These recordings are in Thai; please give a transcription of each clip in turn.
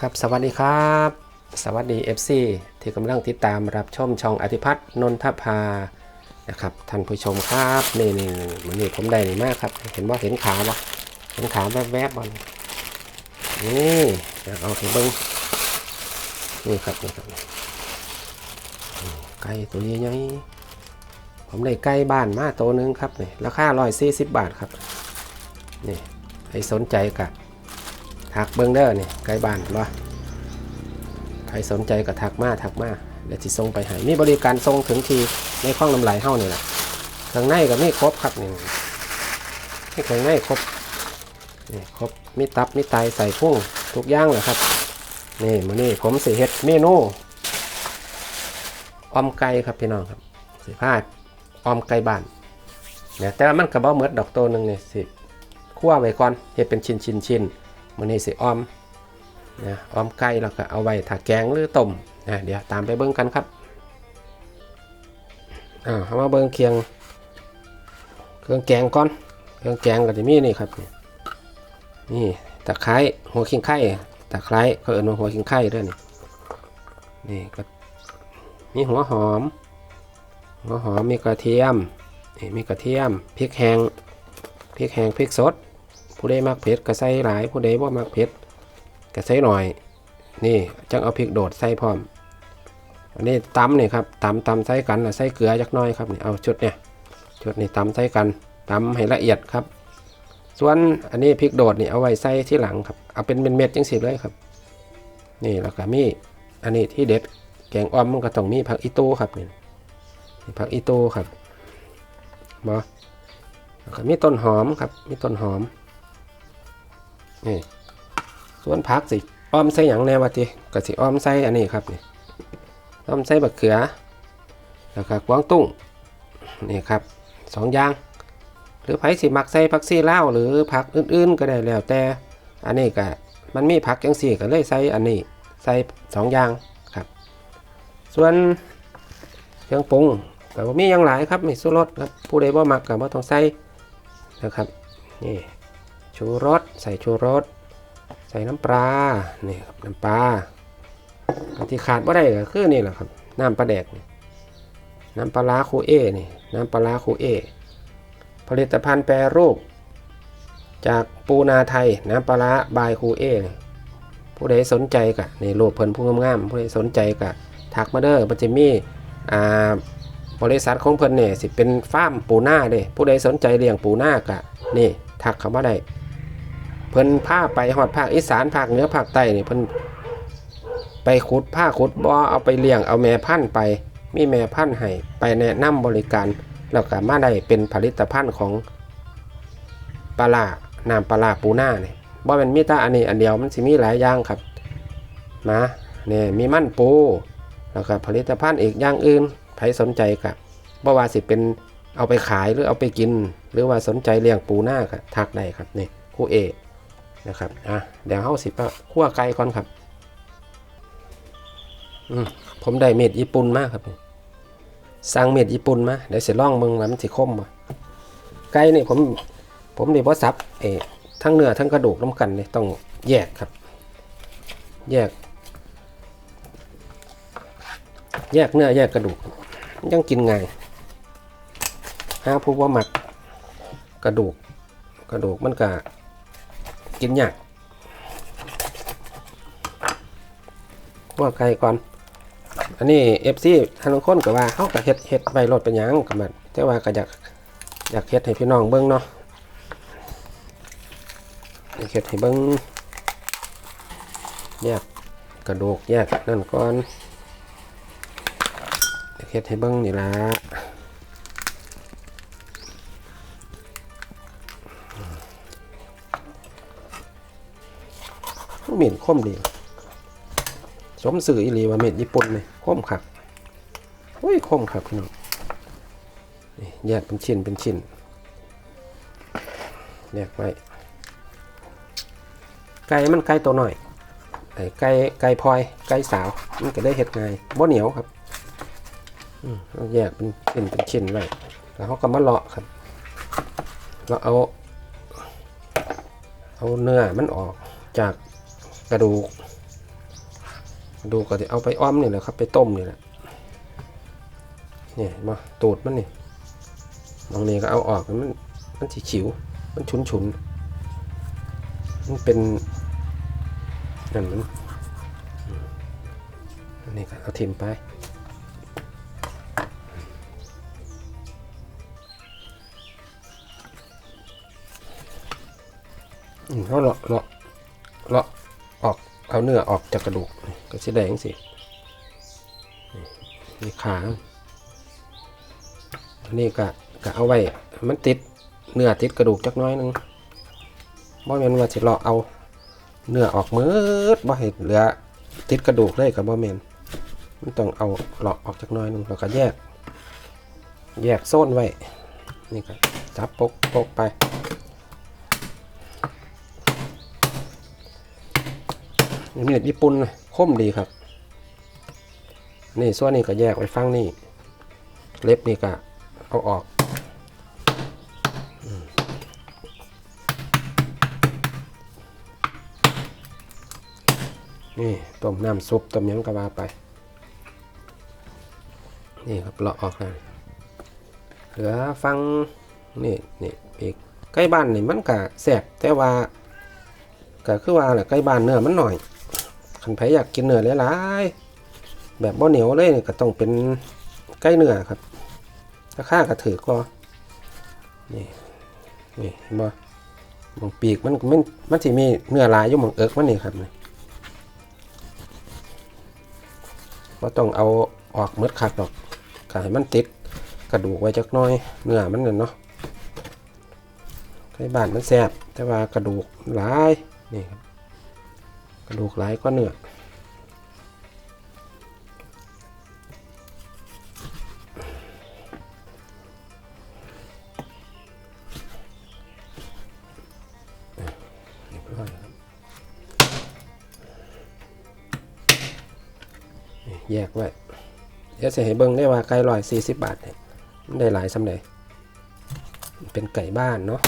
ครับสวัสดีครับ สวัสดี FC ที่กำลังติดตามรับชมช่องอธิพัฒน์นนทภานะครับท่านผู้ชมครับนี่นี่มันนี่ผมได้นี่มากครับ เห็นว่าเห็นขาวะเห็นขาแวบๆบอลนี่เอาเอาไปเบิ้งนี่ครับนี่ครับไก่ตัวนี้ยังผมได้ไก่บ้านมาตัวนึงครับนี่ราคาร้อยสี่สิบบาทครับนี่ใครสนใจกะ ทักเบิ้งเด้อนี่ใกล้บ้านเนาะใครสนใจก็ทักมาทักมาเดี๋ยวจะส่งไปให้มีบริการส่งถึงทีในข้องน้ำลายเฮ้านี่แหละข้างในก็มีครบครับนี่นี่ข้างในครบนี่ครบมีตับมีไตใส่พุ่งทุกอย่างเลยครับนี่มื้อนี้ผมสิเฮ็ดเมนูออมไก่ครับพี่น้องครับสิพาออมไก่บ้านเนี่ยแต่มันกระเบ้าเมดดอกโตหนึงนี่สิคั่วไว้ก่อนเฮ็ดเป็นชิ้นชิ้นชิ้น มื้อนี้สิอ้อมนะอ้อมไก่แล้วก็เอาไว้ถ้าแกงหรือต้มนะเดี๋ยวตามไปเบิ่งกันครับอ่าเอามาเบิ่งเคียง เครื่องแกงก่อน เครื่องแกงก็จะมีนี่ครับ นี่นี่ตะไคร้หัวขิงไข่ตะไคร้เขาเอิ้นว่าหัวขิงไข่ด้วยนี่นี่ก็มีหัวหอม หัวหอมมีกระเทียมนี่มีกระเทียมพริกแห้งพริกแห้งพริกสด ผู้ใดมักเผ็ดก็ใส่หลาย ผู้ใดบ่มักเผ็ดก็ใส่หน่อย นี่จังเอาพริกโดดใส่พร้อม อันนี้ตำนี่ครับตำตำใส่กันแล้วใส่เกลือจักน้อยครับนี่เอาชุดเนี่ยชุดนี้ตำใส่กันตำให้ละเอียดครับ ส่วนอันนี้พริกโดดนี่เอาไว้ใส่ที่หลังครับเอาเป็นเม็ดๆจังสิเลยครับ นี่แล้วก็มีอันนี้ที่เด็ดแกงอ้อมมันก็ต้องมีผักอีโตูครับนี่ผักอีโตูครับบอแล้วก็มีต้นหอมครับมีต้นหอม นี่ส่วนผักสิอ้อมใส่หยังแน่วะติก็สิอ้อมใส่อันนี้ครับนี่อ้อมใส่บักเขือแล้วก็กวางตุ้งนี่ครับสองอย่าง หรือไผสิมักใส่ผักซีเลาหรือผักอื่นๆ ก็ได้แล้วแต่อันนี้ก็มันมีผักจังสี่ก็เลยใส่อันนี้ใส่สองอย่างครับ ส่วนเครื่องปรุงก็บ่มีหยังหลายครับมีสุรสครับผู้ใดบ่มักก็บ่ต้องใส่นะครับนี่ ชูรสใส่ชูรสใส่น้ำปลานี่ครับน้ำปลาอันที่ขาดว่าได้ก็คือนี่แหละครับน้ำปลาแดกน้ำปลาร้าคูเอนี่น้ำปลาร้าคูเอผลิตภัณฑ์แปรรูป จากปูนาไทยน้ำปลาร้าบายคูเอผู้ใดสนใจกะนี่รูปเพิ่นผู้งามๆผู้ใดสนใจกะทักมาเด้อมันจะมีอ่าบริษัทของเพิ่นเนี่ยสิเป็นฟาร์มปูนาเด้ผู้ใดสนใจเลี้ยงปูนากะนี่ทักเข้ามาได้ เพิ่นพาไปฮอดภาคอีสานภาคเหนือภาคใต้นี่เพิ่นไปขุดผ้าขุดบ่อเอาไปเลี้ยงเอาแม่พันธุ์ไป มีแม่พันธุ์ให้ไปแนะนำบริการ แล้วก็มาได้เป็นผลิตภัณฑ์ของปลาร้าน้ำปลาร้าปูนาเนี่ยบ่แม่นมีต่อันนี้อันเดียวมันสิมีหลายอย่างครับมาเนี่ยมีมันปูแล้วก็ผลิตภัณฑ์อีกอย่างอื่นใครสนใจก็บ่ว่าสิเป็นเอาไปขายหรือเอาไปกิน หรือว่าสนใจเลี้ยงปูหน้าก็ทักได้ครับนี่คู่เอก นะครับอะเดี๋ยวเฮาสิปะคั่วไก่ก่อนครับอืมผมได้เม็ดญี่ปุ่นมากครับสั่งเม็ดญี่ปุ่นมาเดี๋ยวสิลองมึงว่ามันสิคมบ่ไก่นี่ผมผมนี่บ่สับเอทั้งเนื้อทั้งกระดูกน้ำกันเลยต้องแยกครับ แยก แยกเนื้อแยกกระดูก ยังกินง่ายหาผู้ว่าหมักกระดูก กระดูกมันก็ กินยากขั่วไก่ก่อน อันนี้เอฟซีทางคนก็ว่าเขาก็เฮ็ดเฮ็ดใบรถเป็นยังกับมันแต่ว่าก็อยากอยากเฮ็ดให้พี่น้องเบิ่งเนาะอยากเฮ็ดให้เบิ่งแยกกระดูกแยกนั่นก่อนอยากเฮ็ดให้เบิ่งนี่ละ เม็ดคมดีสมสื่ออีหลีว่าเม็ดญี่ปุ่นเลยคมคักโอ้ยคมคักพี่น้องแยกเป็นชิ้นเป็นชิ้นแยกไว้ไก่มันไก่ตัวหน่อยไอ้ไก่ไก่พลอยไก่สาวมันก็ได้เห็ดง่ายบ่เหนียวครับอแยกเป็นชิ้นเป็นชิ้นไว้แล้วเขาก็มาเลาะครับเราเอา เอาเนื้อมันออกจาก ระดูกกระดูกก็จะเอาไปอ้อมนี่แหละครับ ไปต้มนี่แหละนี่มาตูดมันนี่บางนี้ก็เอาออกมันมันสีขิว มันฉุนฉุนมันเป็นนั่นมันอันนี้ก็เอาทิมไปเขาเลาะเลาะเลาะ เอาเนื้อออกจากกระดูกก็สีแดงสินี่ขาอันนี้ก็ก็เอาไว้มันติดเนื้อติดกระดูกจักน้อยหนึงบ่แม่นว่าสิเลาะเอาเนื้อออกมืดบ่ให้เหลือติดกระดูกเลยก็บ่แม่นมันต้องเอาเลาะออกจักน้อยหนึงแล้วก็แยก แยกโซนไว้ นี่ก็จับปกปกไป มีเน็ตญี่ปุ่นคมดีครับ นี่ส่วนนี้ก็แยกไว้ฟังนี่ เล็บนี่ก็เอาออกนี่ต้มน้ำซุปต้มยังก็ว่าไป นี่ครับเลาะออกแล้วเหลือฟังนี่นี่อีกใกล้บ้านนี่มันก็แสบแต่ว่าก็คือว่าแหละใกล้บ้านเนื้อมันหน่อย คันไผอยากกินเนื้อหลายๆแบบบ่เหนียวเลยก็ต้องเป็นใกล้เนื้อครับราคาก็ถือก็นี่นี่เห็นบ่หมองปีกมันมันมันสิมีเนื้อลายอยู่หมองเอิกมันนี่ครับนี่บ่ต้องเอาออกหมดคักดอกก็ให้มันติดกระดูกไว้จักน้อยเนื้อมันน่ะเนาะใกล้บ้านมันแซ่บแต่ว่ากระดูกหลายนี่ครับ กระดูกหลายก็เนื้อยแยกไว้เดี๋ยวจะให้เบิ่งได้ว่าไก่ลอยสี่สิบบาทเนี่ยมันได้หลายสำเร็จเป็นไก่บ้านเนาะ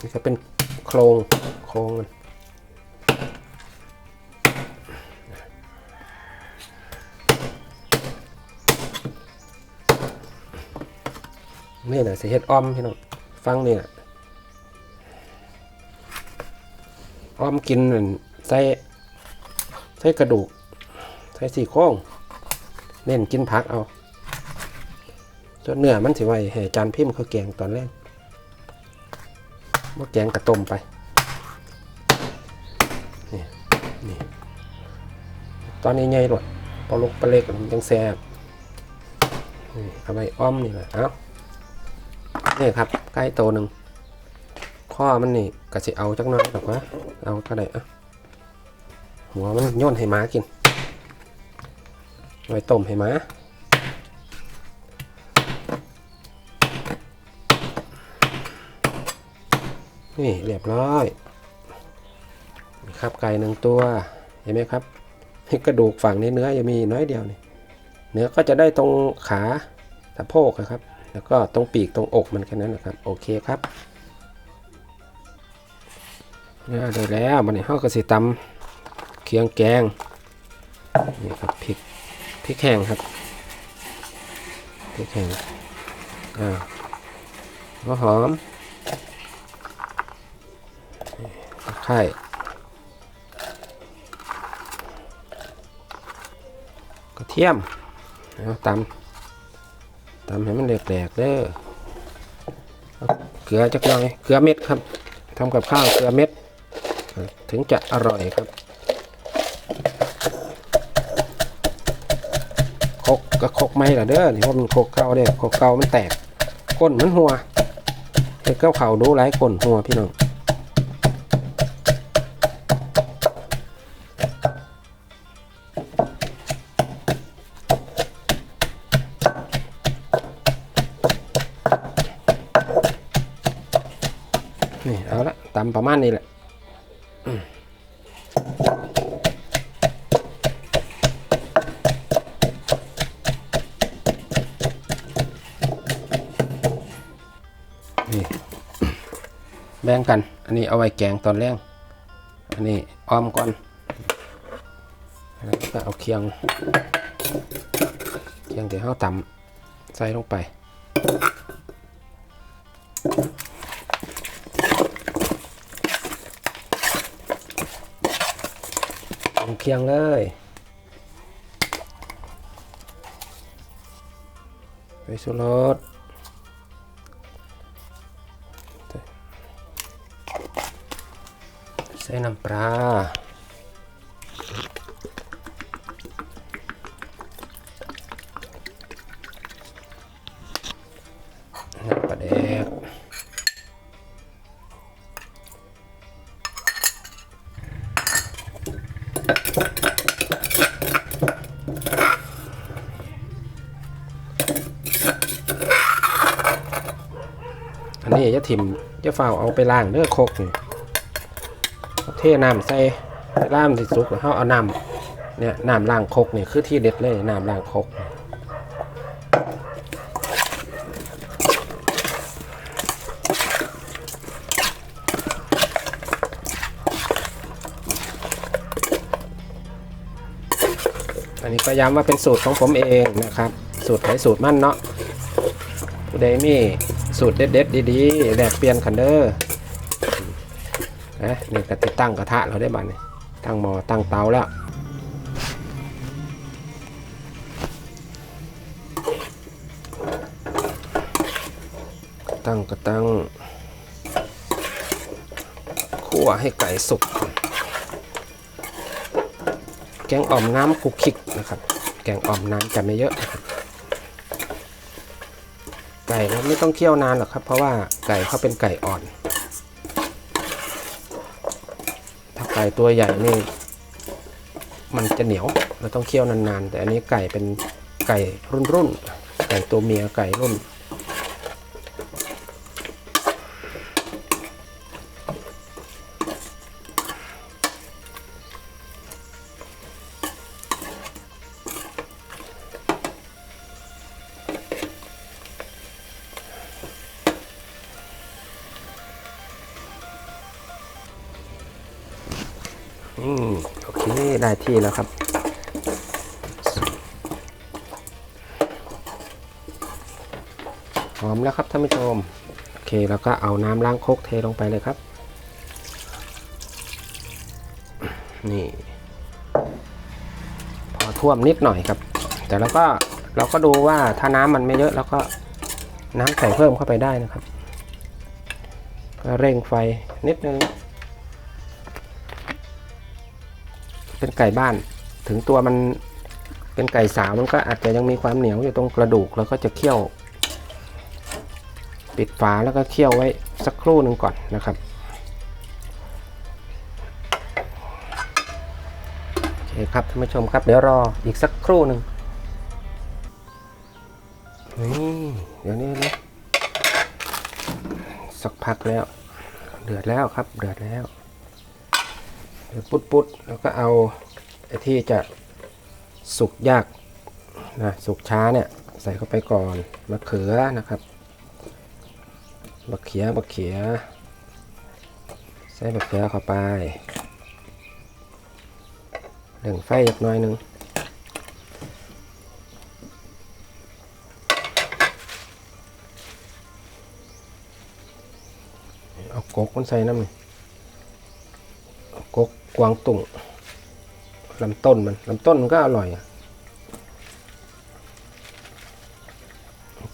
นี่ก็เป็นโครงโครงมันนี่นะสิเฮ็ดอ้อมพี่น้องฟังนี่นะอ้อมกินนั่นใส่ใส่กระดูก ใส่สี่โครงเน้นกินผักเอาส่วนเนื้อมันสิไว้ให้จานพิมพ์เขาวแกงตอนแรก ว่าแกงกระต้มไป นี่นี่ตอนนี้ใหญ่หลดปลาลูกปลาเล็กมันยังแซ่บนี่เอาไปอ้อมนี่แหละเอานี่ครับใกล้โตหนึ่งข้อมันนี่ก็สิเอาจักหน้อยหรอกวะเอาก็ได้อะหัวมันโย่นให้หม้ากินไว้ต้มให้หมา นี่เรียบร้อยครับไก่หนึ่งตัวเห็นไหมครับกระดูกฝั่งนี้เนื้อยังมีน้อยเดียวนี่เนื้อก็จะได้ตรงขาสะโพกนะครับ แล้วก็ตรงปีกตรงอกมันแค่นั้นนะครับ โอเคครับเนื้อได้แล้วมันนี่ห้ากระสีตำเคียงแกงนี่ครับพริกพริกแห้งครับพริกแห้งอ่าหัวหอม ไคร้กระเทียมเอาตำตำให้มันแหลกๆเด้อเกลือจักหน่อยเกลือเม็ดครับทำกับข้าวเกลือเม็ด ถึงจะอร่อยครับคกก็คกไม่ละเด้อนี่เพราะมันคกเก่าเด้อคกเก่ามันแตกก้นมันหัวเด็กเก้าเขาดูหลายก้นหัวพี่น้อง นี่เอาละตำประมาณนี้แหละนี่แบ่งกัน อันนี้เอาไว้แกงตอนแรกอันนี้อ้อมก่อนแล้วก็เอาเคียง เคียงเดี๋ยวเราตำใส่ลงไป คียงเลยไปสุรสใส่น้ำปลา อันนี้จะถิ่มจะฝ้าเอาไปล้างเด้อโคกนี่เทน้ำใส่ล่ามสิสุกแล้วเขาเอาน้ำเนี่ยน้ำล้างโคกนี่คือที่เด็ดเลยน้ำล้างโคก อันนี้ก็ย้ำว่าเป็นสูตรของผมเองนะครับ สูตรไหนสูตรมั่นเนาะผู้ใดมีสูตรเด็ดๆดีๆแลกเปลี่ยนกันเด้อนะนี่ก็ติดตั้งกระทะเราได้บัดนี่ตั้งหม้อตั้งเตาแล้วตั้งก็ตั้งคั่วให้ไก่สุก แกงอ่อมน้ำคุกคิกนะครับ แกงอ่อมน้ำจะไม่เยอะไก่เราไม่ต้องเคี่ยวนานหรอกครับ เพราะว่าไก่เขาเป็นไก่อ่อน ถ้าไก่ตัวใหญ่นี่มันจะเหนียวเราต้องเคี่ยวนานๆแต่อันนี้ไก่เป็นไก่รุ่นรุ่นๆไก่ตัวเมียไก่รุ่น อืมโอเคได้ที่แล้วครับ หอมแล้วครับท่านผู้ชม โอเคแล้วก็เอาน้ำล้างโคกเทลงไปเลยครับ นี่ พอท่วมนิดหน่อยครับ แต่เราก็เราก็ดูว่าถ้าน้ำมันไม่เยอะเราก็น้ำใส่เพิ่มเข้าไปได้นะครับก็เร่งไฟนิดนึง เป็นไก่บ้าน ถึงตัวมันเป็นไก่สาวมันก็อาจจะยังมีความเหนียวอยู่ตรงกระดูกแล้วก็จะเคี่ยว ปิดฝาแล้วก็เคี่ยวไว้สักครู่หนึ่งก่อนนะครับโอเคครับท่านผู้ชมครับเดี๋ยวรออีกสักครู่หนึ่งนี่เดี๋ยวนี้นะสักพักแล้ว เดือดแล้วครับ เดือดแล้วเดี๋ยว ปุดๆแล้วก็เอาไอ้ที่จะสุกยากนะสุกช้าเนี่ยใส่เข้าไปก่อนมะเขือนะครับมะเขือมะเขือใส่มะเขือเข้าไปเร่งไฟอีกน่อยหนึงเอากกมันใส่น้ำนี่ กวางตุ่งลำต้นมันลำต้นมันก็อร่อยอะ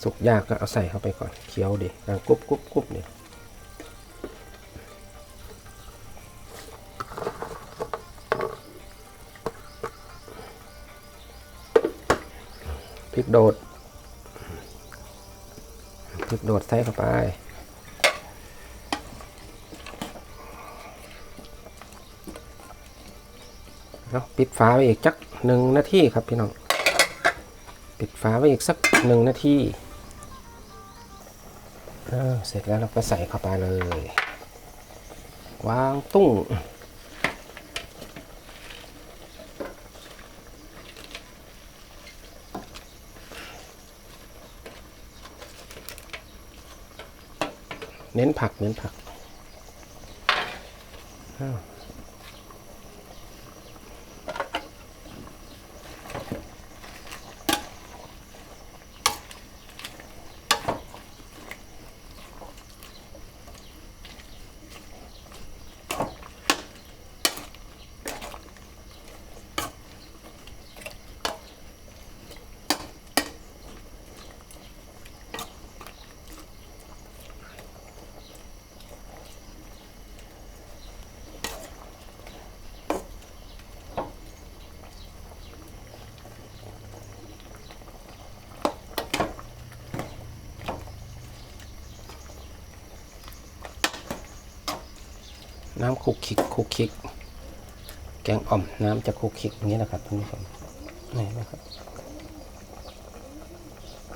สุกยากก็เอาใส่เข้าไปก่อนเคี้ยวดิดังกรุบกรุบกรุบเนี่ยพริกโดดพริกโดดใส่เข้าไป เนาะปิดฝาไว้อีกจักหนึ่งนาทีครับพี่น้องปิดฝาไว้อีกสักหนึ่งนาทีเออเสร็จแล้วเราก็ใส่เข้าไปเลย วางตุ้งเน้นผักเน้นผักอ้าว น้ำคลุกคลิกคลุกคลิก แกงอ่อมน้ำจะคลุกคลิกอย่างนี้นะครับท่านผู้ชมนี่นะครับ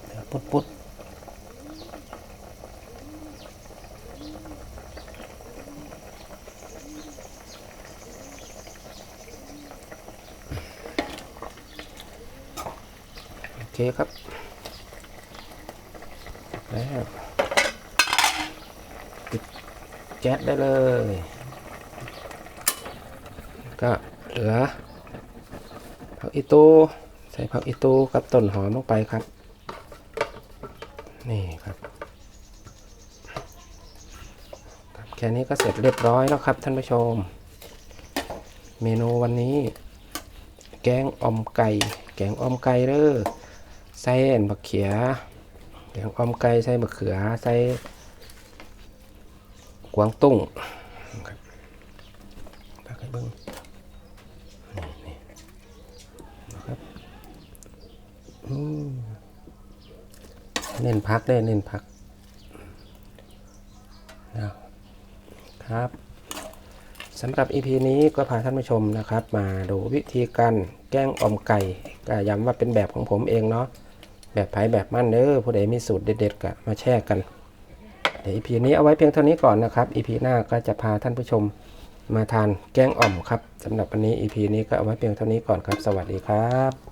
เดี๋ยวปุ๊ดปุ๊ดโอเคครับแล้วปิดแก๊สได้เลย ก็ เหลือผักอีตูใส่ผักอีตูกับต้นหอมลงไปครับ นี่ครับแค่นี้ก็เสร็จเรียบร้อยแล้วครับท่านผู้ชม เมนูวันนี้ แกงอ่อมไก่ แกงอ่อมไก่เด้อใส่เอ็นบักเขีย แกงอ่อมไก่ใส่มะเขือใส่กวางตุ้งครับตักให้เบิ่งนี่นี่นะครับอืม เน้นพักได้เน้นพักนะครับสำหรับ EP นี้ก็พาท่านผู้ชมนะครับ มาดูวิธีการแกงอ่อมไก่ก็ย้ำว่าเป็นแบบของผมเองเนาะแบบไผ่แบบมั่นเด้อผู้ใดมีสูตรเด็ดๆก็มาแชร์กันเดี๋ยว EP นี้เอาไว้เพียงเท่านี้ก่อนนะครับ EP หน้าก็จะพาท่านผู้ชมมาทานแกงอ่อมครับสำหรับวันนี้ EP นี้ก็เอาไว้เพียงเท่านี้ก่อนครับ สวัสดีครับ